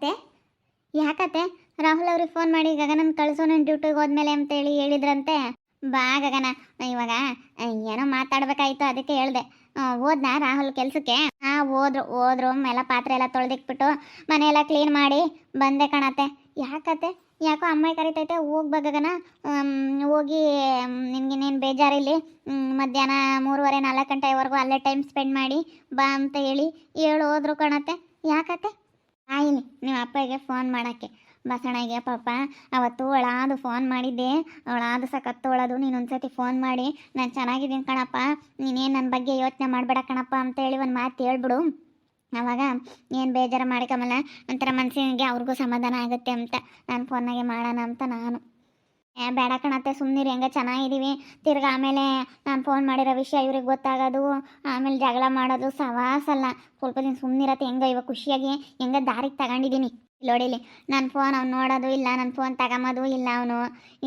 ಅತ್ತೆ ಯಾಕತ್ತೆ? ರಾಹುಲ್ ಅವ್ರಿಗೆ ಫೋನ್ ಮಾಡಿ, ಗಗನನ್ ಕಳಿಸೋ ನನ್ನ ಡ್ಯೂಟಿಗೆ ಹೋದ್ಮೇಲೆ ಅಂತೇಳಿ ಹೇಳಿದ್ರಂತೆ. ಬಾ ಗಗನ. ಇವಾಗ ಏನೋ ಮಾತಾಡ್ಬೇಕಾಯ್ತು, ಅದಕ್ಕೆ ಹೇಳ್ದೆ. ಹೋದ್ನಾ ರಾಹುಲ್ ಕೆಲ್ಸಕ್ಕೆ? ಹಾ ಹೋದ್ರು ಹೋದ್ರು, ಎಲ್ಲ ಪಾತ್ರೆ ಎಲ್ಲ ತೊಳೆದಿಕ್ಬಿಟ್ಟು ಮನೆಯೆಲ್ಲ ಕ್ಲೀನ್ ಮಾಡಿ ಬಂದೆ ಕಣತ್ತೆ. ಯಾಕತ್ತೆ? ಯಾಕೋ ಅಮ್ಮ ಕರಿತೈತೆ ಹೋಗ್ಬಾ ಗಗನ. ಹೋಗಿ ನಿನ್ಗಿನ್ನೇನು ಬೇಜಾರಿಲ್ಲಿ? ಮಧ್ಯಾಹ್ನ ಮೂರುವರೆ, ನಾಲ್ಕು ಗಂಟೆವರೆಗೂ ಅಲ್ಲೇ ಟೈಮ್ ಸ್ಪೆಂಡ್ ಮಾಡಿ ಬಾ ಅಂತ ಹೇಳಿ ಹೇಳು ಹೋದ್ರು ಕಣತ್ತೆ. ಯಾಕತ್ತೆ? ಆಯಿಲಿ ನಿಮ್ಮ ಅಪ್ಪಗೆ ಫೋನ್ ಮಾಡೋಕ್ಕೆ. ಬಸಣಗೆ, ಪಾಪ, ಅವತ್ತು ಒಳಾದು ಫೋನ್ ಮಾಡಿದ್ದೆ. ಅವಳಾದು ಸಖತ್ತೊಳದು ನೀನು ಒಂದ್ಸತಿ ಫೋನ್ ಮಾಡಿ. ನಾನು ಚೆನ್ನಾಗಿದ್ದೀನಿ ಕಣಪ್ಪ. ನೀನೇನು ನನ್ನ ಬಗ್ಗೆ ಯೋಚನೆ ಮಾಡಬೇಡ ಕಣಪ್ಪ ಅಂತೇಳಿ ಒಂದು ಮಾತು ಹೇಳ್ಬಿಡು. ಅವಾಗ ಏನು ಬೇಜಾರು ಮಾಡ್ಕೊಂಬಲ್ಲ? ಒಂಥರ ಮನಸ್ಸಿಗೆ ಅವ್ರಿಗೂ ಸಮಾಧಾನ ಆಗುತ್ತೆ ಅಂತ. ನಾನು ಫೋನಾಗೆ ಮಾಡೋಣ ಅಂತ ನಾನು. ಏ, ಬೇಡ ಕಣತ್ತೆ ಸುಮ್ಮನಿರಿ ಹೆಂಗೆ ಚೆನ್ನಾಗಿದ್ದೀವಿ ತಿರ್ಗಾ ಆಮೇಲೆ ನಾನು ಫೋನ್ ಮಾಡಿರೋ ವಿಷಯ ಇವ್ರಿಗೆ ಗೊತ್ತಾಗೋದು. ಆಮೇಲೆ ಜಗಳ ಮಾಡೋದು ಸವಾಸಲ್ಲ ಸ್ವಲ್ಪ ದಿನ ಸುಮ್ಮನಿರತ್ತೆ ಹೆಂಗ ಇವಾಗ ಖುಷಿಯಾಗಿ ಹೆಂಗ ದಾರಿಗೆ ತಗೊಂಡಿದ್ದೀನಿ ನೋಡಿಲಿ ನನ್ನ ಫೋನ್ ಅವ್ನು ನೋಡೋದು ಇಲ್ಲ ನನ್ನ ಫೋನ್ ತಗೊಂಬೋದು ಇಲ್ಲ ಅವನು.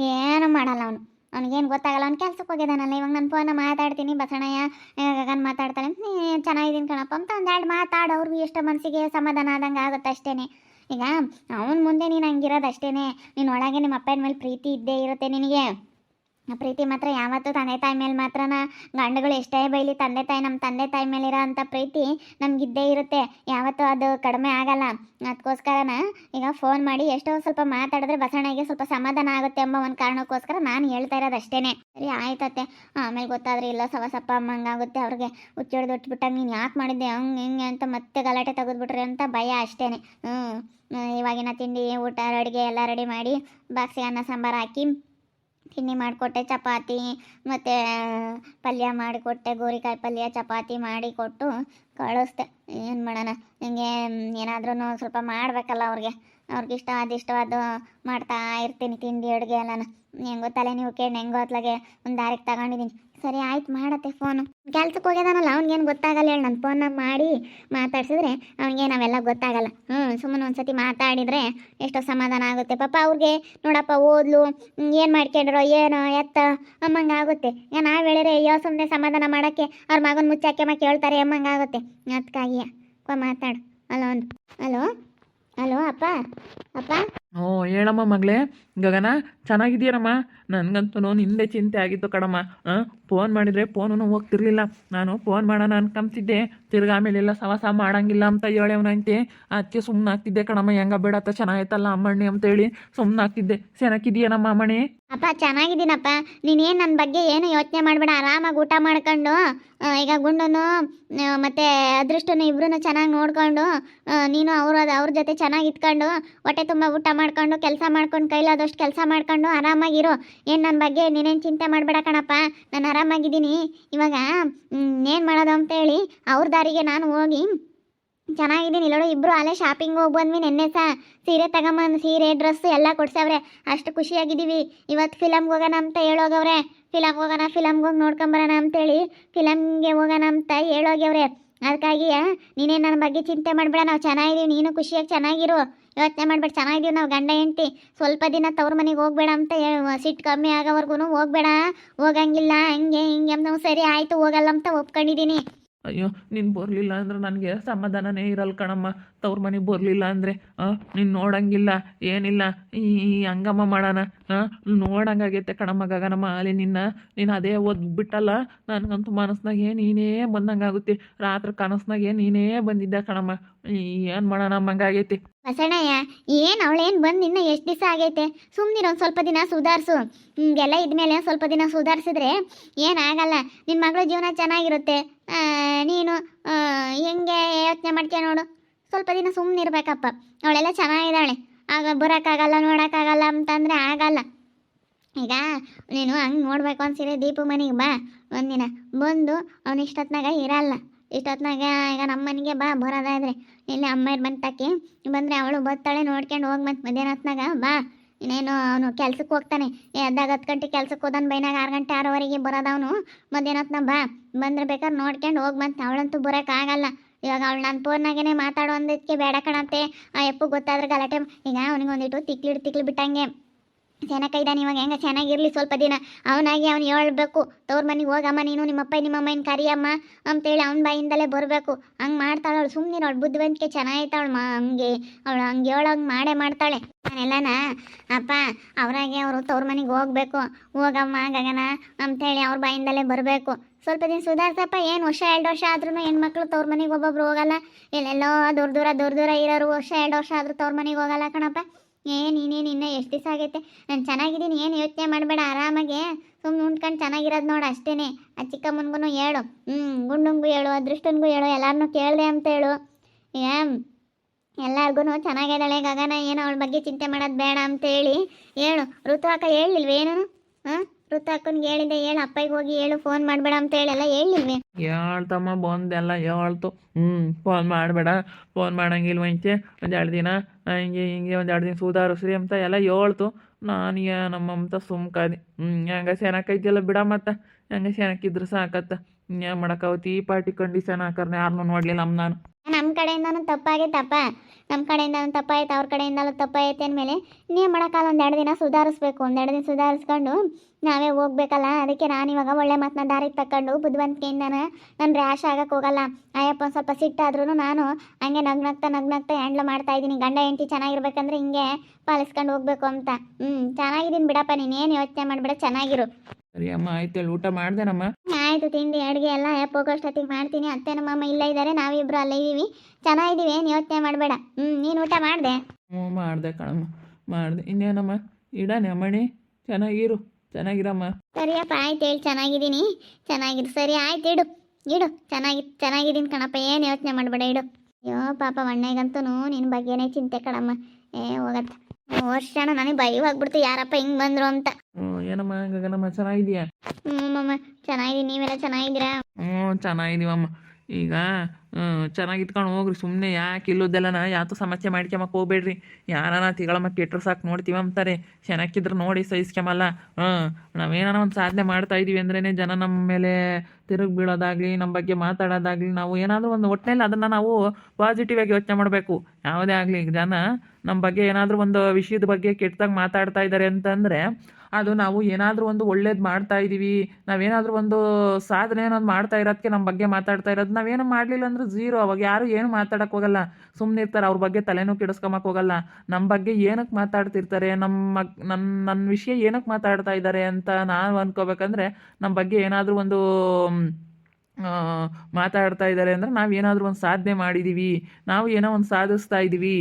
ಏನು ಮಾಡಲ್ಲ ಅವನು. ಅವ್ನಿಗೇನು ಗೊತ್ತಾಗಲ್ಲ, ಅವ್ನು ಕೆಲ್ಸಕ್ಕೆ ಹೋಗಿದ್ದಾನಲ್ಲ ಇವಾಗ ನನ್ನ ಫೋನ ಮಾತಾಡ್ತೀನಿ, ಬಸಣಯ್ಯ ಗಗನ್ ಮಾತಾಡ್ತಾಳೆ. ಚೆನ್ನಾಗಿದ್ದೀನಿ ಕಣಪ್ಪ ಅಂತ ಒಂದೆರಡು ಮಾತಾಡು ಅವ್ರಿಗೂ ಎಷ್ಟು ಮನಸ್ಸಿಗೆ ಸಮಾಧಾನ ಆದಂಗೆ ಆಗುತ್ತೆ ಅಷ್ಟೇ ಈಗ ಅವನ ಮುಂದೆ ನೀನು ಹಂಗಿರೋದು ಅಷ್ಟೇ ನಿನ್ನೊಳಗೆ ನಿಮ್ಮ ಅಪ್ಪನ ಮೇಲೆ ಪ್ರೀತಿ ಇದ್ದೇ ಇರುತ್ತೆ ನಿನಗೆ. ಪ್ರೀತಿ ಮಾತ್ರ ಯಾವತ್ತೂ ತಂದೆ ತಾಯಿ ಮೇಲೆ ಮಾತ್ರನ? ಗಂಡುಗಳು ಎಷ್ಟೇ ಬೈಲಿ ತಂದೆ ತಾಯಿ ನಮ್ಮ ತಂದೆ ತಾಯಿ ಮೇಲೆ ಇರೋ ಅಂಥ ಪ್ರೀತಿ ನಮಗಿದ್ದೇ ಇರುತ್ತೆ. ಯಾವತ್ತೂ ಅದು ಕಡಿಮೆ ಆಗಲ್ಲ. ಅದಕ್ಕೋಸ್ಕರನ ಈಗ ಫೋನ್ ಮಾಡಿ ಎಷ್ಟೋ ಸ್ವಲ್ಪ ಮಾತಾಡಿದ್ರೆ ಬಸವಣ್ಣಗೆ ಸ್ವಲ್ಪ ಸಮಾಧಾನ ಆಗುತ್ತೆ ಎಂಬ ಒಂದು ಕಾರಣಕ್ಕೋಸ್ಕರ ನಾನು ಹೇಳ್ತಾ ಇರೋದು ಅಷ್ಟೇನೆ. ಸರಿ ಆಯ್ತತ್ತೆ ಆಮೇಲೆ ಗೊತ್ತಾದ್ರೆ ಇಲ್ಲ, ಸವಸಪ್ಪ ಅಮ್ಮಂಗಾಗುತ್ತೆ ಅವ್ರಿಗೆ ಹುಚ್ಚಿಡ್ದು ಉಟ್ಬಿಟ್ಟಂಗೆ ನೀನು ಯಾಕೆ ಮಾಡಿದ್ದೆ, ಹಂಗೆ ಹಿಂಗೆ ಅಂತ ಮತ್ತೆ ಗಲಾಟೆ ತೆಗೆದ್ಬಿಟ್ರಿ ಅಂತ ಭಯ ಅಷ್ಟೇನೆ. ಹ್ಞೂ ಇವಾಗಿನ ತಿಂಡಿ, ಊಟ, ಅಡುಗೆ ಎಲ್ಲ ರೆಡಿ ಮಾಡಿ ಬಾಕ್ಸಿಗೆ ಅನ್ನ, ಸಾಂಬಾರು ಹಾಕಿ ತಿಂಡಿ ಮಾಡಿಕೊಟ್ಟೆ, ಚಪಾತಿ ಮತ್ತು ಪಲ್ಯ ಮಾಡಿಕೊಟ್ಟೆ, ಗೋರಿಕಾಯಿ ಪಲ್ಯ, ಚಪಾತಿ ಮಾಡಿಕೊಟ್ಟು ಕಳಿಸ್ದೆ. ಏನು ಮಾಡೋಣ, ಹಿಂಗೆ ಏನಾದ್ರೂ ಸ್ವಲ್ಪ ಮಾಡಬೇಕಲ್ಲ ಅವ್ರಿಗೆ. ಅವ್ರಿಗೆ ಇಷ್ಟ ಅದಿಷ್ಟವಾದ ಮಾಡ್ತಾ ಇರ್ತೀನಿ ತಿಂಡಿ ಅಡುಗೆ ಎಲ್ಲನ. ಹೆಂಗೋ ತಲೆ ನೀವು ಕೇಳಿ ಹೆಂಗೋ ಹೊತ್ಲಾಗೆ ಒಂದು ದಾರಿಗೆ ತಗೊಂಡಿದ್ದೀನಿ ಸರಿ ಆಯ್ತು, ಮಾಡತ್ತೆ ಫೋನು ಕೆಲ್ಸಕ್ಕೆ ಹೋಗ್ಯದಾನಲ್ಲ, ಅವ್ನಿಗೇನು ಗೊತ್ತಾಗಲ್ಲ ಹೇಳಿ. ನನ್ನ ಫೋನ್ ಮಾಡಿ ಮಾತಾಡ್ಸಿದ್ರೆ ಅವ್ನಿಗೆ ನಾವೆಲ್ಲ ಗೊತ್ತಾಗಲ್ಲ. ಹ್ಞೂ ಸುಮ್ಮನೆ ಒಂದ್ಸತಿ ಮಾತಾಡಿದರೆ ಎಷ್ಟೋ ಸಮಾಧಾನ ಆಗುತ್ತೆ. ಪಾಪ ಅವ್ರಿಗೆ, ನೋಡಪ್ಪ, ಓದ್ಲು ಏನು ಮಾಡ್ಕೊಂಡ್ರೋ, ಏನೋ, ಎತ್ತ, ಅಮ್ಮಂಗೆ ಆಗುತ್ತೆ. ಈಗ ನಾವು ಹೇಳಿದ್ರೆ, ಅಯ್ಯೋ ಸುಮ್ಮನೆ ಸಮಾಧಾನ ಮಾಡೋಕ್ಕೆ ಅವ್ರ ಮಗನ ಮುಚ್ಚಾಕೆ ಮಾ ಕೇಳ್ತಾರೆ, ಅಮ್ಮಂಗೆ ಆಗುತ್ತೆ. ಅದಕ್ಕಾಗಿ ಕೋ ಮಾತಾಡು. Hello hello? ಹಲೋ, ಅಪ್ಪ? ಅಪ್ಪ? ಓ, ಹೇಳಮ್ಮ ಮಗಳೇ. ಗಗನ ಚೆನ್ನಾಗಿದ್ದೀರಮ್ಮ ನನಗಂತೂ ನಿಂದೆ ಚಿಂತೆ ಆಗಿತ್ತು ಕಣಮ್ಮ. ಹಾಂ? ಫೋನ್ ಮಾಡಿದರೆ ಫೋನು ಹೋಗ್ತಿರ್ಲಿಲ್ಲ. ನಾನು ಫೋನ್ ಮಾಡೋಣ ಅನ್ಕೊಂತಿದ್ದೆ. ಆಮೇಲೆ ಎಲ್ಲ ಸವಾಸ ಮಾಡಂಗಿಲ್ಲ ಅಂತ ಹೇಳೇವನಂತೆ ಅದಕ್ಕೆ ಸುಮ್ಮನೆ ಆಗ್ತಿದ್ದೆ ಕಣಮ್ಮ, ಹೆಂಗ ಬೇಡತ್ತ ಚೆನ್ನಾಗೈತಲ್ಲ ಅಮ್ಮಣ್ಣಿ ಅಂತೇಳಿ ಸುಮ್ಮನೆ ಆಗ್ತಿದ್ದೆ. ಚೆನ್ನಾಗಿದೆಯೇನಮ್ಮ ಅಮ್ಮಣಿ ಅಪ್ಪ, ಚೆನ್ನಾಗಿದ್ದೀನಪ್ಪ. ನೀನೇನು ನನ್ನ ಬಗ್ಗೆ ಏನು ಯೋಚನೆ ಮಾಡಬೇಡ. ಆರಾಮಾಗಿ ಊಟ ಮಾಡ್ಕೊಂಡು ಈಗ ಗುಂಡನು ಮತ್ತೆ ಅದೃಷ್ಟನು ಇಬ್ರು ಚೆನ್ನಾಗಿ ನೋಡ್ಕೊಂಡು ನೀನು ಅವ್ರ ಅವ್ರ ಜೊತೆ ಚೆನ್ನಾಗಿ ಇದ್ಕೊಂಡು, ಹೊಟ್ಟೆ ತುಂಬ ಊಟ ಮಾಡ್ಕೊಂಡು, ಕೆಲಸ ಮಾಡ್ಕೊಂಡು, ಕೈಲಾದಷ್ಟು ಕೆಲಸ ಮಾಡ್ಕೊಂಡು ಆರಾಮಾಗಿರು ಏನು ನನ್ನ ಬಗ್ಗೆ ನೀನೇನು ಚಿಂತೆ ಮಾಡಬೇಡ ಕಣಪ್ಪ. ನಾನು ಆರಾಮಾಗಿದ್ದೀನಿ. ಇವಾಗ ಏನು ಮಾಡೋದು ಅಂತೇಳಿ ಅವ್ರ ದಾರಿಗೆ ನಾನು ಹೋಗಿ ಚೆನ್ನಾಗಿದ್ದೀನಿ. ಇಲ್ಲೋಡು ಇಬ್ಬರು ಅಲ್ಲೇ ಶಾಪಿಂಗ್ ಹೋಗ್ಬಂದ್ವಿ ನೆನ್ನೆ ಸಹ ಸೀರೆ ತಗೊಂಬಂದು, ಸೀರೆ ಡ್ರೆಸ್ ಎಲ್ಲ ಕೊಡ್ಸವ್ರೆ. ಅಷ್ಟು ಖುಷಿಯಾಗಿದ್ದೀವಿ. ಇವತ್ತು ಫಿಲಮ್ಗೆ ಹೋಗೋಣ ಅಂತ ಹೇಳೋಗವ್ರೆ. ಫಿಲಮ್ಗೆ ಹೋಗೋಣ ಫಿಲಮ್ಗೆ ಹೋಗಿ ನೋಡ್ಕೊಂಬರೋಣ ಅಂತೇಳಿ ಫಿಲಮ್ಗೆ ಹೋಗೋಣ ಅಂತ ಹೇಳೋಗ್ಯವ್ರೆ. ಅದಕ್ಕಾಗಿ ನೀನೇ ನನ್ನ ಬಗ್ಗೆ ಚಿಂತೆ ಮಾಡಬೇಡ. ನಾವು ಚೆನ್ನಾಗಿದ್ದೀವಿ, ನೀನು ಖುಷಿಯಾಗಿ ಚೆನ್ನಾಗಿರು. ಯೋಚನೆ ಮಾಡ್ಬಿಟ್ಟು ಚೆನ್ನಾಗಿದ್ದೀವಿ ನಾವು ಗಂಡ ಹೆಂಡತಿ. ಸ್ವಲ್ಪ ದಿನ ತವ್ರ ಮನೆಗೆ ಹೋಗ್ಬೇಡ ಅಂತ ಸಿಟ್ಟು ಕಮ್ಮಿ ಆಗೋವರೆಗೂ ಹೋಗ್ಬೇಡ. ಹೋಗಂಗಿಲ್ಲ, ಹಂಗೆ ಹಿಂಗೆ ನಾವು ಸರಿ ಆಯಿತು, ಹೋಗಲ್ಲ ಅಂತ ಒಪ್ಕೊಂಡಿದ್ದೀನಿ ಅಯ್ಯೋ, ನೀನು ಬರಲಿಲ್ಲ ಅಂದ್ರೆ ನನಗೆ ಸಮಾಧಾನನೇ ಇರಲ್ಲ ಕಣಮ್ಮ. ತವ್ರ ಮನೆಗೆ ಬರಲಿಲ್ಲ ಅಂದರೆ ನೀನು ನೋಡಂಗಿಲ್ಲ, ಏನಿಲ್ಲ, ಈ ಹಂಗಮ್ಮ ಮಾಡೋಣ. ನೋಡಂಗಾಗೈತೆ ಕಣಮ್ಮ ಗಗನಮ್ಮ ಅಲ್ಲಿ ನಿನ್ನ. ನೀನು ಅದೇ ಓದ್ಬಿಟ್ಟಲ್ಲ, ನನಗಂತೂ ಮನಸ್ನಾಗೆ ನೀನೇ ಬಂದಂಗಾಗುತ್ತೆ. ರಾತ್ರಿ ಕನಸ್ನಾಗೆ ನೀನೇ ಬಂದಿದ್ದೆ ಕಣಮ್ಮ. ಏನು ಮಾಡೋಣ ಅಮ್ಮಂಗಾಗೈತಿ ಬಸಣ್ಣಯ್ಯ ಏನು ಅವಳೇನು ಬಂದು ಇನ್ನೂ ಎಷ್ಟು ದಿವಸ ಆಗೈತೆ? ಸುಮ್ಮನೆ ಒಂದು ಸ್ವಲ್ಪ ದಿನ ಸುಧಾರಿಸು. ಹಿಂಗೆಲ್ಲ ಇದ್ಮೇಲೆ ಸ್ವಲ್ಪ ದಿನ ಸುಧಾರಿಸಿದ್ರೆ ಏನಾಗಲ್ಲ ನಿನ್ನ ಮಗಳ ಜೀವನ ಚೆನ್ನಾಗಿರುತ್ತೆ. ನೀನು ಹೆಂಗೆ ಯೋಚನೆ ಮಾಡ್ತೀಯ ನೋಡು. ಸ್ವಲ್ಪ ದಿನ ಸುಮ್ಮನೆ ಇರಬೇಕಪ್ಪ ಅವಳೆಲ್ಲ ಚೆನ್ನಾಗಿದ್ದಾಳೆ. ಆಗ ಬರೋಕ್ಕಾಗಲ್ಲ, ನೋಡೋಕ್ಕಾಗಲ್ಲ ಅಂತಂದರೆ ಆಗಲ್ಲ. ಈಗ ನೀನು ಹಂಗೆ ನೋಡಬೇಕು ಅನ್ಸಿದ್ರೆ ದೀಪು ಮನೆಗೆ ಬಾ. ಒಂದಿನ ಬಂದು ಅವನು ಇಷ್ಟೊತ್ನಾಗ ಇರಲ್ಲ. ಇಷ್ಟೊತ್ನಾಗ ಈಗ ನಮ್ಮ ಮನೆಗೆ ಬಾ ಬರೋದಾದ್ರೆ ಇಲ್ಲಿ ಅಮ್ಮ ಬಂತಾಕಿ ಬಂದರೆ ಅವಳು ಬತ್ತಾಳೆ, ನೋಡ್ಕೊಂಡು ಹೋಗಿ ಮತ್ತೆ ಮಧ್ಯಾಹ್ನ ಹೊತ್ನಾಗ ಬಾ. ಇನ್ನೇನು ಅವನು ಕೆಲ್ಸಕ್ಕೆ ಹೋಗ್ತಾನೆ. ಎದ್ದಾಗ ಹತ್ತು ಗಂಟೆ ಕೆಲ್ಸಕ್ಕೆ ಹೋದನ್ ಬೈನಾಗ ಆರು ಗಂಟೆ ಆರೂವರೆಗೆ ಬರೋದವನು ಮಧ್ಯಾಹ್ನ ಹೊತ್ನಾಗ ಬಾ. ಬಂದ್ರೆ ಬೇಕಾದ್ರೆ ನೋಡ್ಕೊಂಡು ಹೋಗಿ ಮತ್ತೆ ಅವಳಂತೂ ಬರೋಕ್ಕಾಗಲ್ಲ ಇವಾಗ ಅವಳು ನನ್ನ ಫೋನ್ನಾಗೇ ಮಾತಾಡೋ ಅಂದಕ್ಕೆ ಬೇಡ ಕಣತ್ತೆ ಆ ಎಪ್ಪು ಗೊತ್ತಾದ್ರೆ ಗಲಾಟೆ ಈಗ ಅವನಿಗೆ ಒಂದಿಟ್ಟು ತಿಕ್ಲಿಡ್ ತಿಕ್ಲಿ ಬಿಟ್ಟಂಗೆ. ಚೆನ್ನಾಗಿ ಇದ್ದಾನೆ ಇವಾಗ ಹೆಂಗ ಚೆನ್ನಾಗಿರ್ಲಿ ಸ್ವಲ್ಪ ದಿನ. ಅವನಾಗಿ ಅವ್ನು ಹೇಳ್ಬೇಕು, ತವ್ರ ಮನೆಗೆ ಹೋಗಮ್ಮ ನೀನು ನಿಮ್ಮಪ್ಪ ನಿಮ್ಮಮ್ಮನ ಕರಿಯಮ್ಮ ಅಂತೇಳಿ ಅವನ ಬಾಯಿಂದಲೇ ಬರಬೇಕು. ಹಂಗೆ ಮಾಡ್ತಾಳೆ ಅವಳು ಸುಮ್ಮನೆ ಅವಳು, ಬುದ್ಧಿವಂತಿಕೆ ಚೆನ್ನಾಗೈತಾವಳು ಮಾ ಹಂಗೆ. ಅವಳು ಹಂಗೆ ಹೇಳೋಂಗೆ ಮಾಡೇ ಮಾಡ್ತಾಳೆ. ನಾನೆಲ್ಲನ, ಅಪ್ಪ, ಅವರಾಗೆ ಅವರು ತವ್ರ ಮನೆಗೆ ಹೋಗ್ಬೇಕು. ಹೋಗಮ್ಮ, ಗಗನ ಅಂತೇಳಿ ಅವ್ರ ಬಾಯಿಂದಲೇ ಬರಬೇಕು. ಸ್ವಲ್ಪ ದಿನ ಸುಧಾರ್ಸಪ್ಪ, ಏನು ವರ್ಷ, ಎರಡು ವರ್ಷ ಆದ್ರೂ ಹೆಣ್ಮಕ್ಳು ತವ್ರ ಮನೆಗೆ ಒಬ್ಬೊಬ್ರು ಹೋಗಲ್ಲ. ಎಲ್ಲೆಲ್ಲೋ ದೂರ ದೂರ ದೂರ ದೂರ ಇರೋರು ವರ್ಷ, ಎರಡು ವರ್ಷ ಆದರೂ ತವ್ರ ಮನೆಗೆ ಹೋಗಲ್ಲ ಕಣಪ್ಪ. ಏ, ನೀನೇನು ಇನ್ನೂ ಎಷ್ಟು ದಿವಸ ಆಗೈತೆ? ನಾನು ಚೆನ್ನಾಗಿದ್ದೀನಿ, ಏನು ಯೋಚನೆ ಮಾಡಬೇಡ, ಆರಾಮಾಗೆ. ಸುಮ್ಮನೆ ಉಂಡ್ಕೊಂಡು ಚೆನ್ನಾಗಿರೋದು ನೋಡು ಅಷ್ಟೇ ಆ ಚಿಕ್ಕಮ್ಮನಿಗೂ ಹೇಳು. ಹ್ಞೂ ಗುಂಡಂಗೂ ಹೇಳು, ಅದೃಷ್ಟನಿಗೂ ಹೇಳು ಎಲ್ಲರನ್ನೂ ಕೇಳಿದೆ ಅಂತ ಹೇಳು. ಏಮ್ ಎಲ್ಲರಿಗೂ ಚೆನ್ನಾಗಿದ್ದಾಳೆ ಗಗನ, ಏನು ಅವಳ ಬಗ್ಗೆ ಚಿಂತೆ ಮಾಡೋದು ಬೇಡ ಅಂತ ಹೇಳಿ ಹೇಳು. ಋತು ಅಕ್ಕ ಹೇಳಿಲ್ವೇ ಏನು? ಹಾಂ? ಋತು ಅಕ್ಕನಿಗೆ ಹೇಳಿದೆ ಹೇಳು ಅಪ್ಪಗೆ ಹೋಗಿ ಹೇಳು, ಫೋನ್ ಮಾಡಬೇಡ ಅಂತ ಹೇಳಿ ಎಲ್ಲ ಹೇಳಿಲ್ವೇ ಹೇಳ್ತಮ್ಮ, ಬಂದೆಲ್ಲ ಹೇಳ್ತು. ಹ್ಞೂ ಫೋನ್ ಮಾಡಬೇಡ, ಫೋನ್ ಮಾಡಂಗಿಲ್ವ ಇಂಚೆ ಒಂದು ಎರಡು ದಿನ. ಹಿಂಗೆ ಹಿಂಗೆ ಒಂದು ಎರಡು ದಿನ ಸುಧಾರಿಸ್ರಿ ಅಂತ ಎಲ್ಲ ಹೇಳ್ತು. ನಾನು ನಮ್ಮ ಅಂತ ಸುಮ್ಕಾದಿ ಹ್ಞೂ ಹಂಗೆ ಚೆನ್ನಾಕೈತಿಲ್ಲ ಬಿಡ ಮತ್ತೆ. ಹಂಗೆ ಚೆನ್ನಾಕಿದ್ರು ಸಾಕತ್ತ. ಏನು ಮಾಡಕಾವತಿ ಈ ಪಾರ್ಟಿ ಕಂಡೀಷನ್ ಹಾಕರ್ನ ಯಾರನ್ನೂ ನೋಡಲಿಲ್ಲ ನಮ್ಮ ನಾನು. ನಮ್ಮ ಕಡೆಯಿಂದನೂ ತಪ್ಪಾಗೈತಪ್ಪ. ನಮ್ಮ ಕಡೆಯಿಂದನೂ ತಪ್ಪಾಯ್ತು ಅವ್ರ ಕಡೆಯಿಂದಲೂ ತಪ್ಪಾಯ್ತು ಅಂದಮೇಲೆ ಮಾಡಕಲ್ಲ ಒಂದು ಎರಡು ದಿನ ಸುಧಾರಿಸ್ಬೇಕು. ಒಂದೆರಡು ದಿನ ಸುಧಾರಿಸ್ಕೊಂಡು ನಾವೇ ಹೋಗ್ಬೇಕಲ್ಲ? ಅದಕ್ಕೆ ನಾನು ಇವಾಗ ಒಳ್ಳೆ ಮಾತನ್ನ ದಾರಿಗೆ ತಕೊಂಡು ಬುದ್ಧಿವಂತಿಕೆಯಿಂದ ನಾನು ರ್ಯಾಶ್ ಆಗಕ್ಕೆ ಹೋಗಲ್ಲ. ಅಯ್ಯಪ್ಪ ಒಂದು ಸ್ವಲ್ಪ ಸಿಟ್ಟಾದ್ರೂ ನಾನು ಹಂಗೆ ನಗ್ನಗ್ತಾ ನಗ್ನಗ್ತಾ ಹ್ಯಾಂಡ್ಲ್ ಮಾಡ್ತಾ ಇದ್ದೀನಿ. ಗಂಡ ಹೆಂಡತಿ ಚೆನ್ನಾಗಿರ್ಬೇಕಂದ್ರೆ ಹಿಂಗೆ ಪಾಲಿಸ್ಕೊಂಡು ಹೋಗ್ಬೇಕು ಅಂತ. ಹ್ಞೂ ಚೆನ್ನಾಗಿದ್ದೀನಿ ಬಿಡಪ್ಪ ನೀನೇನು ಯೋಚನೆ ಮಾಡಬೇಡ ಚೆನ್ನಾಗಿರು. ಸರಿ ಅಮ್ಮ ಆಯ್ತು ಹೇಳಿ ಊಟ ಮಾಡ್ದೇನಮ್ಮ? ಆಯಿತು ತಿಂಡಿ ಅಡುಗೆ ಎಲ್ಲ ಅಯ್ಯಪ್ಪ ಹೋಗೋಷ್ಟೊತ್ತಿಗೆ ಮಾಡ್ತೀನಿ. ಅತ್ತೆ ನಮ್ಮಮ್ಮ ಇಲ್ಲ ಇದ್ದಾರೆ ನಾವಿಬ್ರು ಅಲ್ಲೇ ಇದ್ದೀವಿ ಚೆನ್ನಾಗಿದ್ದೀವಿ ಏನು ಯೋಚನೆ ಮಾಡಬೇಡ. ಹ್ಞೂ ನೀನು ಊಟ ಮಾಡಿದೆ? ಹ್ಞೂ ಮಾಡಿದೆ ಕಣಮ್ಮ ಮಾಡಿದೆ. ಇನ್ನೇನಮ್ಮ? ಇಡಾನೆ ಅಮ್ಮಣಿ ಚೆನ್ನಾಗಿರು. ಚೆನ್ನಾಗಿರಮ್ಮ. ಸರಿಯಪ್ಪ ಆಯ್ತು ಹೇಳಿ ಚೆನ್ನಾಗಿದ್ದೀನಿ. ಚೆನ್ನಾಗಿದೆ ಸರಿ ಆಯ್ತು ಇಡು. ಇಡು ಚೆನ್ನಾಗಿ ಚೆನ್ನಾಗಿದ್ದೀನಿ ಕಣಪ್ಪ ಏನು ಯೋಚನೆ ಮಾಡಬೇಡ ಇಡು. ಅಯ್ಯೋ ಪಾಪ ಅಣ್ಣಗಂತೂ ನಿನ್ನ ಬಗ್ಗೆನೇ ಚಿಂತೆ ಕಣಮ್ಮ. ಏ ಹೋಗತ್ತ ವರ್ಷಣ ನನಗೆ ಭಯವಾಗ್ಬಿಡ್ತು ಯಾರಪ್ಪ ಹಿಂಗೆ ಬಂದ್ರು ಅಂತ. ಏನಮ್ಮ ಗಗನಮ್ಮ ಚೆನ್ನಾಗಿದೆಯಾ ಹ್ಞೂ ಮಮ್ಮ ಚೆನ್ನಾಗಿದ್ದೀನಿ ನೀವೆಲ್ಲ ಚೆನ್ನಾಗಿದ್ದೀರಾ? ಹ್ಞೂ ಚೆನ್ನಾಗಿದೀವಮ್ಮ ಈಗ ಚೆನ್ನಾಗಿ ಇಟ್ಕೊಂಡು ಹೋಗ್ರಿ ಸುಮ್ಮನೆ ಯಾಕೆ ಇಲ್ಲೋದೆಲ್ಲನ ಯಾತು ಸಮಸ್ಯೆ ಮಾಡ್ಕೊಂಬಕ್ಕೆ ಹೋಗ್ಬೇಡ್ರಿ. ಯಾರನ ತಿಗಳಮ್ಮ ಕೆಟ್ಟರು ಸಾಕು ನೋಡ್ತೀವಿ ಅಂತಾರೆ. ಚೆನ್ನಾಗಿದ್ರೆ ನೋಡಿ ಸಹಿಸ್ಕೊಂಬಲ್ಲ ಹಾಂ ನಾವೇನಾರ ಒಂದು ಸಾಧನೆ ಮಾಡ್ತಾ ಇದ್ದೀವಿ ಅಂದ್ರೇ ಜನ ನಮ್ಮ ಮೇಲೆ ತಿರುಗಿ ಬೀಳೋದಾಗಲಿ ನಮ್ಮ ಬಗ್ಗೆ ಮಾತಾಡೋದಾಗಲಿ, ನಾವು ಏನಾದರೂ ಒಂದು ಒಟ್ಟಿನಲ್ಲಿ ಅದನ್ನು ನಾವು ಪಾಸಿಟಿವ್ ಆಗಿ ಯೋಚನೆ ಮಾಡಬೇಕು. ಯಾವುದೇ ಆಗಲಿ ಜನ ನಮ್ಮ ಬಗ್ಗೆ ಏನಾದರೂ ಒಂದು ವಿಷಯದ ಬಗ್ಗೆ ಕೆಟ್ಟದಾಗ ಮಾತಾಡ್ತಾ ಇದ್ದಾರೆ ಅಂತಂದರೆ ಅದು ನಾವು ಏನಾದರೂ ಒಂದು ಒಳ್ಳೇದು ಮಾಡ್ತಾ ಇದ್ದೀವಿ ನಾವೇನಾದರೂ ಒಂದು ಸಾಧನೆ ಅನ್ನೋದು ಮಾಡ್ತಾ ಇರೋದಕ್ಕೆ ನಮ್ಮ ಬಗ್ಗೆ ಮಾತಾಡ್ತಾ ಇರೋದು, ನಾವೇನು ಮಾಡಲಿಲ್ಲ ಅಂದ್ರೆ ಝೀರೋ ಅವಾಗ ಯಾರು ಏನು ಮಾತಾಡಕ್ಕೆ ಹೋಗಲ್ಲ. ಸುಮ್ಮನೆ ಇರ್ತಾರೆ, ಅವ್ರ ಬಗ್ಗೆ ತಲೆನೂ ಕೆಡಿಸ್ಕೊಂಬಕ್ಕೆ ಹೋಗಲ್ಲ. ನಮ್ಮ ಬಗ್ಗೆ ಏನಕ್ಕೆ ಮಾತಾಡ್ತಿರ್ತಾರೆ ನಮ್ಮ ನನ್ನ ನನ್ನ ವಿಷಯ ಏನಕ್ಕೆ ಮಾತಾಡ್ತಾ ಇದ್ದಾರೆ ಅಂತ ನಾನು ಅನ್ಕೋಬೇಕಂದ್ರೆ ನಮ್ಮ ಬಗ್ಗೆ ಏನಾದರೂ ಒಂದು ಮಾತಾಡ್ತಾ ಇದ್ದಾರೆ ಅಂದರೆ ನಾವು ಏನಾದರೂ ಒಂದು ಸಾಧನೆ ಮಾಡಿದ್ದೀವಿ ನಾವು ಏನೋ ಒಂದು ಸಾಧಿಸ್ತಾ ಇದ್ದೀವಿ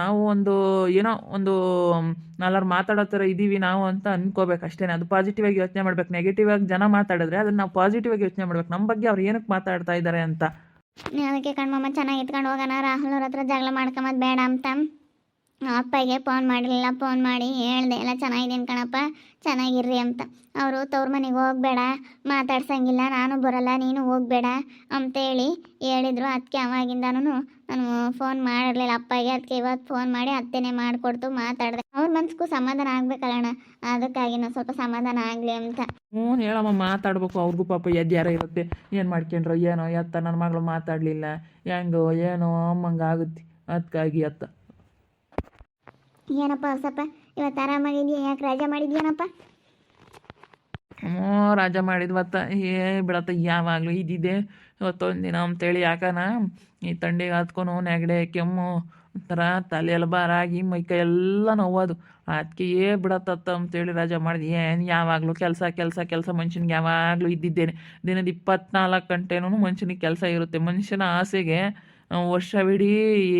ನಾವು ಒಂದು ಏನೋ ಒಂದು ನಾಲ್ವರು ಮಾತಾಡೋ ಥರ ಇದ್ದೀವಿ ನಾವು ಅಂತ ಅನ್ಕೋಬೇಕು ಅಷ್ಟೇ ಅದು ಪಾಸಿಟಿವ್ ಆಗಿ ಯೋಚನೆ ಮಾಡ್ಬೇಕು. ನೆಗೆಟಿವ್ ಆಗಿ ಜನ ಮಾತಾಡಿದ್ರೆ ಅದನ್ನು ನಾವು ಪಾಸಿಟಿವ್ ಆಗಿ ಯೋಚನೆ ಮಾಡ್ಬೇಕು. ನಮ್ಮ ಬಗ್ಗೆ ಅವ್ರು ಏನಕ್ಕೆ ಮಾತಾಡ್ತಾ ಇದ್ದಾರೆ ಅಂತ. ಅದಕ್ಕೆ ಕಣ್ಮಮ್ಮ ಚೆನ್ನಾಗಿ ಇಟ್ಕೊಂಡು ಹೋಗೋಣ. ರಾಹುಲ್ ಅವ್ರ ಹತ್ರ ಜಗಳ ಮಾಡ್ಕೊಂಬೋದು ಬೇಡ ಅಂತ. ಅಪ್ಪಗೆ ಫೋನ್ ಮಾಡಲಿಲ್ಲ ಫೋನ್ ಮಾಡಿ ಹೇಳ್ದೆ, ಎಲ್ಲ ಚೆನ್ನಾಗಿದ್ದೀನಿ ಕಣಪ್ಪ, ಚೆನ್ನಾಗಿರ್ರಿ ಅಂತ. ಅವರು, ತವ್ರ ಮನೆಗೆ ಹೋಗಬೇಡ, ಮಾತಾಡ್ಸಂಗಿಲ್ಲ, ನಾನು ಬರಲ್ಲ, ನೀನು ಹೋಗಬೇಡ ಅಂತೇಳಿ ಹೇಳಿದ್ರು. ಅದಕ್ಕೆ ಅವಾಗಿಂದನೂ ನಾನು ಫೋನ್ ಮಾಡಿರಲಿಲ್ಲ ಅಪ್ಪಗೆ. ಅದಕ್ಕೆ ಇವತ್ತು ಫೋನ್ ಮಾಡಿ ಅತ್ತೆನೇ ಮಾಡಿಕೊಡ್ತು, ಮಾತಾಡಿದೆ. ಅವ್ರ ಮನ್ಸಿಗೂ ಸಮಾಧಾನ ಆಗ್ಬೇಕಲ್ಲಣ್ಣ ಅದಕ್ಕಾಗಿ ನಾನು ಸ್ವಲ್ಪ ಸಮಾಧಾನ ಆಗಲಿ ಅಂತ. ಹ್ಞೂ, ಹೇಳಮ್ಮ, ಮಾತಾಡ್ಬೇಕು. ಅವ್ರಿಗೂ ಪಾಪ ಎದ್ಯಾರ ಇರುತ್ತೆ. ಏನು ಮಾಡ್ಕೊಂಡ್ರೋ, ಏನೋ ಎತ್ತ ನನ್ನ ಮಗಳು ಮಾತಾಡಲಿಲ್ಲ. ಹೆಂಗೋ, ಏನೋ, ಅಮ್ಮಂಗೆ ಆಗುತ್ತೆ. ಅದಕ್ಕಾಗಿ ಅತ್ತ. ಏನಪ್ಪ ಹೊಸಪ್ಪ? ಇವತ್ತು ಆರಾಮಾಗಿದೆಯಾ ಯಾಕೆ ರಾಜ ಮಾಡಿದ್ಯಾನಪ್ಪ? ಹ್ಞೂ ರಾಜ ಮಾಡಿದ್ವತ್ತ ಏ, ಬಿಡತ್ತ, ಯಾವಾಗಲೂ ಇದ್ದಿದ್ದೆ. ಇವತ್ತೊಂದು ದಿನ ಅಂತೇಳಿ ಯಾಕನ, ಈ ತಂಡಿಗೆ ಹತ್ಕೊಂಡು ನೆಗಡೆ, ಕೆಮ್ಮು, ಒಂಥರ ತಲೆಯಲ್ಲಿ ಬಾರಾಗಿ ಮೈಕೈ ಎಲ್ಲ ನೋವೋದು. ಅದಕ್ಕೆ ಏ ಬಿಡತ್ತತ್ತ ಅಂತೇಳಿ ರಾಜ ಮಾಡಿದೆ. ಏನು, ಯಾವಾಗಲೂ ಕೆಲಸ ಕೆಲಸ ಕೆಲಸ ಮನುಷ್ಯನಿಗೆ ಯಾವಾಗಲೂ ಇದ್ದಿದ್ದೇನೆ. ದಿನದ ಇಪ್ಪತ್ನಾಲ್ಕು ಗಂಟೆನೂ ಮನುಷ್ಯನಿಗೆ ಕೆಲಸ ಇರುತ್ತೆ. ಮನುಷ್ಯನ ಆಸೆಗೆ ವರ್ಷವಿಡೀ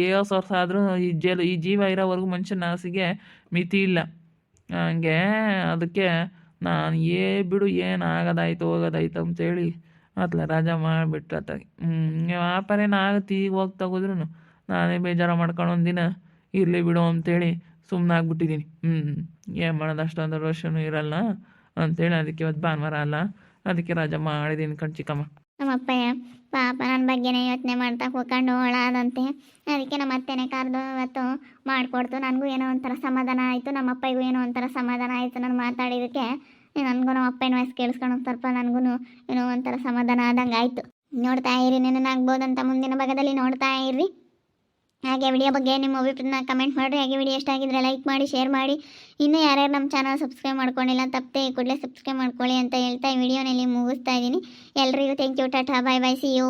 ಏಸು ವರ್ಷ ಆದರೂ ಈ ಜೇಲು, ಈ ಜೀವ ಇರೋವರೆಗೂ ಮನುಷ್ಯನ ಆಸೆಗೆ ಮಿತಿ ಇಲ್ಲ. ಹಂಗೆ ಅದಕ್ಕೆ ನಾನು ಏ ಬಿಡು, ಏನು ಆಗೋದಾಯ್ತು, ಹೋಗೋದಾಯ್ತು ಅಂತೇಳಿ ಅತ್ಲ ರಾಜ ಮಾಡಿಬಿಟ್ರೆ ಅತ್ತಾಗಿ. ಹ್ಞೂ ವ್ಯಾಪಾರ ಏನು ಆಗುತ್ತೆ ಈಗ ಹೋಗಿ ತಗೋದ್ರು ನಾನೇ ಬೇಜಾರು ಮಾಡ್ಕೊಂಡು ಒಂದಿನ ಇರಲಿ ಬಿಡು ಅಂತೇಳಿ ಸುಮ್ಮನೆ ಆಗ್ಬಿಟ್ಟಿದ್ದೀನಿ ಹ್ಞೂ ಏನು ಮಾಡೋದು ಅಷ್ಟೊಂದು ವರ್ಷನೂ ಇರಲ್ಲ ಅಂತೇಳಿ ಅದಕ್ಕೆ ಇವತ್ತು ಭಾನುವಾರ ಅಲ್ಲ, ಅದಕ್ಕೆ ರಾಜ ಮಾಡಿದ್ದೀನಿ ಕಣ್ ಚಿಕ್ಕಮ್ಮ. ನಮ್ಮ ಅಪ್ಪ ಪಾಪ ನನ್ನ ಬಗ್ಗೆನೇ ಯೋಚನೆ ಮಾಡ್ತಾ ಕೂತ್ಕೊಂಡು ಹೋಳಾದಂತೆ ಅದಕ್ಕೆ ನಮ್ಮ ಅತ್ತೆನೇ ಕರೆದು ಇವತ್ತು ಮಾಡಿಕೊಡ್ತು. ನನಗೂ ಏನೋ ಒಂಥರ ಸಮಾಧಾನ ಆಯಿತು. ನಮ್ಮ ಅಪ್ಪಗೂ ಏನೋ ಒಂಥರ ಸಮಾಧಾನ ಆಯಿತು ನಾನು ಮಾತಾಡಿದಕ್ಕೆ ನನಗೂ ನಮ್ಮ ಅಪ್ಪನ ವಯಸ್ಸು ಕೇಳಿಸ್ಕೊಂಡು ಸ್ವಲ್ಪ ನನಗೂ ಏನೋ ಒಂಥರ ಸಮಾಧಾನ ಆದಂಗೆ ಆಯಿತು ನೋಡ್ತಾ ಇರಿ ಅಂತ ಮುಂದಿನ ಭಾಗದಲ್ಲಿ ನೋಡ್ತಾ ಇರ್ರಿ. ಹಾಗೆ ವಿಡಿಯೋ ಬಗ್ಗೆ ನಿಮ್ಮ ಅಭಿಪ್ರಾಯನ ಕಮೆಂಟ್ ಮಾಡಿರಿ. ಹಾಗೆ ವಿಡಿಯೋ ಇಷ್ಟ ಆಗಿದ್ರೆ ಲೈಕ್ ಮಾಡಿ ಶೇರ್ ಮಾಡಿ. ಇನ್ನೂ ಯಾರ್ಯಾರು ನಮ್ಮ ಚಾನಲ್ ಸಬ್ಸ್ಕ್ರೈಬ್ ಮಾಡ್ಕೊಂಡಿಲ್ಲ, ತಪ್ಪದೆ ಕೂಡಲೇ ಸಬ್ಸ್ಕ್ರೈಬ್ ಮಾಡ್ಕೊಳ್ಳಿ ಅಂತ ಹೇಳ್ತಾ ಈ ವಿಡಿಯೋನಲ್ಲಿ ಮುಗಿಸ್ತಾ ಇದ್ದೀನಿ. ಎಲ್ಲರಿಗೂ thank you tata bye bye see you